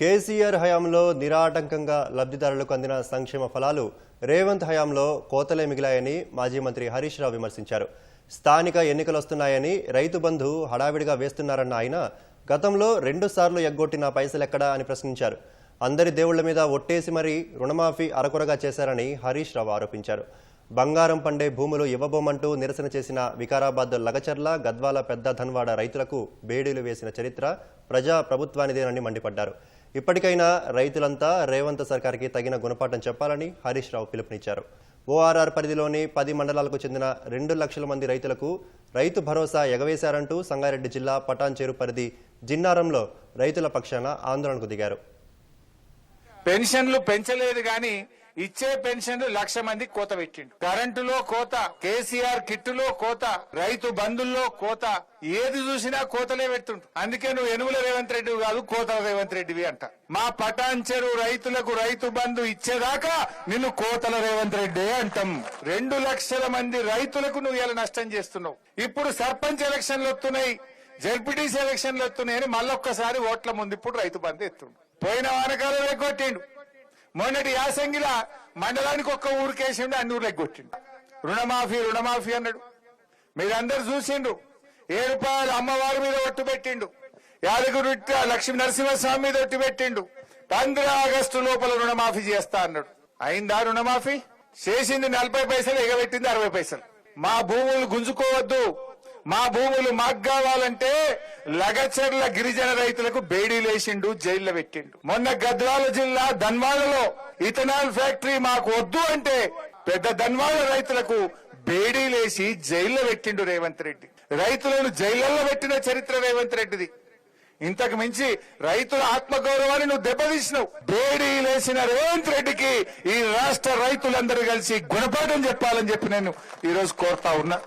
కేసీఆర్ హయాంలో నిరాటంకంగా లబ్ధిదారులకు అందిన సంక్షేమ ఫలాలు రేవంత్ హయాంలో కోతలే మిగిలాయని మాజీ మంత్రి హరీష్ రావు విమర్శించారు. స్థానిక ఎన్నికలు వస్తున్నాయని రైతు బంధు హడావిడిగా వేస్తున్నారన్న ఆయన గతంలో రెండుసార్లు ఎగ్గొట్టిన పైసలెక్కడా అని ప్రశ్నించారు. అందరి దేవుళ్ళ మీద ఒట్టేసి మరీ రుణమాఫీ అరకొరగా చేశారని హరీష్ రావు ఆరోపించారు. బంగారం పండే భూములు ఇవ్వబోమంటూ నిరసన చేసిన వికారాబాద్ లగచర్ల గద్వాల పెద్ద ధన్వాడ రైతులకు బేడీలు వేసిన చరిత్ర ప్రజా ప్రభుత్వానిదేనని మండిపడ్డారు. ఇప్పటికైనా రైతులంతా రేవంత్ సర్కార్కి తగిన గుణపాఠం చెప్పాలని హరీష్ రావు పిలుపునిచ్చారు. ఓఆర్ఆర్ పరిధిలోని పది మండలాలకు చెందిన రెండు లక్షల మంది రైతులకు రైతు భరోసా ఎగవేశారంటూ సంగారెడ్డి జిల్లా పటాన్చేరు పరిధి జిన్నారంలో రైతుల పక్షాన ఆందోళనకు దిగారు. పెన్షన్లు పెంచలేదు కానీ ఇచ్చే పెన్షన్లు లక్ష మంది కోత పెట్టిండు. కరెంటులో కోత కేసీఆర్ కిట్టులో కోత రైతు బంధుల్లో కోత ఏది చూసినా కోతలే పెడుతుంటు అందుకే నువ్వు ఎనుగుల రేవంత్ రెడ్డి కాదు కోతల రేవంత్ రెడ్డివి అంట. మా పటాన్ చెరువు రైతులకు రైతు బంధు ఇచ్చేదాకా నిన్ను కోతల రేవంత్ రెడ్డి అంటాం. రెండు లక్షల మంది రైతులకు నువ్వు ఇలా నష్టం చేస్తున్నావు. ఇప్పుడు సర్పంచ్ ఎలక్షన్లు వస్తున్నాయి జెడ్పీటీసీ ఎలక్షన్లు వస్తున్నాయని మళ్ళొక్కసారి ఓట్ల ముందు ఇప్పుడు రైతు బంధు ఎత్తుండు. పోయిన వానకాలం ఎగ్గొట్టిండు మొన్నటి యాసంగిలా మండలానికి ఒక్క ఊరికేసిండు అన్ని ఊర్లు ఎగ్గొట్టిండు రుణమాఫీ రుణమాఫీ అన్నాడు. మీరందరు చూసిండు ఏ రూపాయలు అమ్మవారి మీద ఒట్టు పెట్టిండు. యాదగిరి లక్ష్మీ నరసింహస్వామి మీద ఒట్టు పెట్టిండు. పంద్రా ఆగస్టు లోపల రుణమాఫీ చేస్తా అన్నాడు. అయిందా రుణమాఫీ? చేసింది నలభై పైసలు ఎగబెట్టింది అరవై పైసలు. మా భూములు గుంజుకోవద్దు. మా భూములు మాకు కావాలంటే లగచర్ల గిరిజన రైతులకు బేడీలేసిండు జైల్లో పెట్టిండు. మొన్న గద్వాల జిల్లా ధన్వాడలో ఇథనాల్ ఫ్యాక్టరీ మాకు వద్దు అంటే పెద్ద ధన్వాడ రైతులకు బేడీలేసి జైల్లో పెట్టిండు రేవంత్ రెడ్డి. రైతులను జైళ్ళలో పెట్టిన చరిత్ర రేవంత్ రెడ్డిది. ఇంతకు మించి రైతుల ఆత్మగౌరవాన్ని నువ్వు దెబ్బతీసినావు. బేడీ లేసిన రేవంత్ రెడ్డికి ఈ రాష్ట్ర రైతులందరూ కలిసి గుణపాఠం చెప్పాలని చెప్పి నేను ఈరోజు కోరుతా ఉన్నా.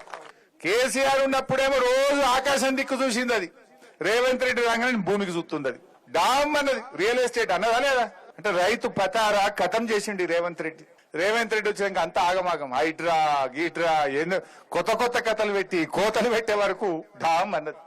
కేసీఆర్ ఉన్నప్పుడేమో రోజు ఆకాశం దిక్కు చూసింది అది. రేవంత్ రెడ్డి రాగానే భూమికి చూస్తుంది అది. డామ్ అన్నది రియల్ ఎస్టేట్ అన్నదా లేదా? అంటే రైతు పతారా కథం చేసిండి రేవంత్ రెడ్డి. రేవంత్ రెడ్డి వచ్చాక అంత ఆగమాగం. హైడ్రా గీట్రా ఎన్నో కొత్త కొత్త కథలు పెట్టి కోతలు పెట్టే వరకు డామ్ అన్నది.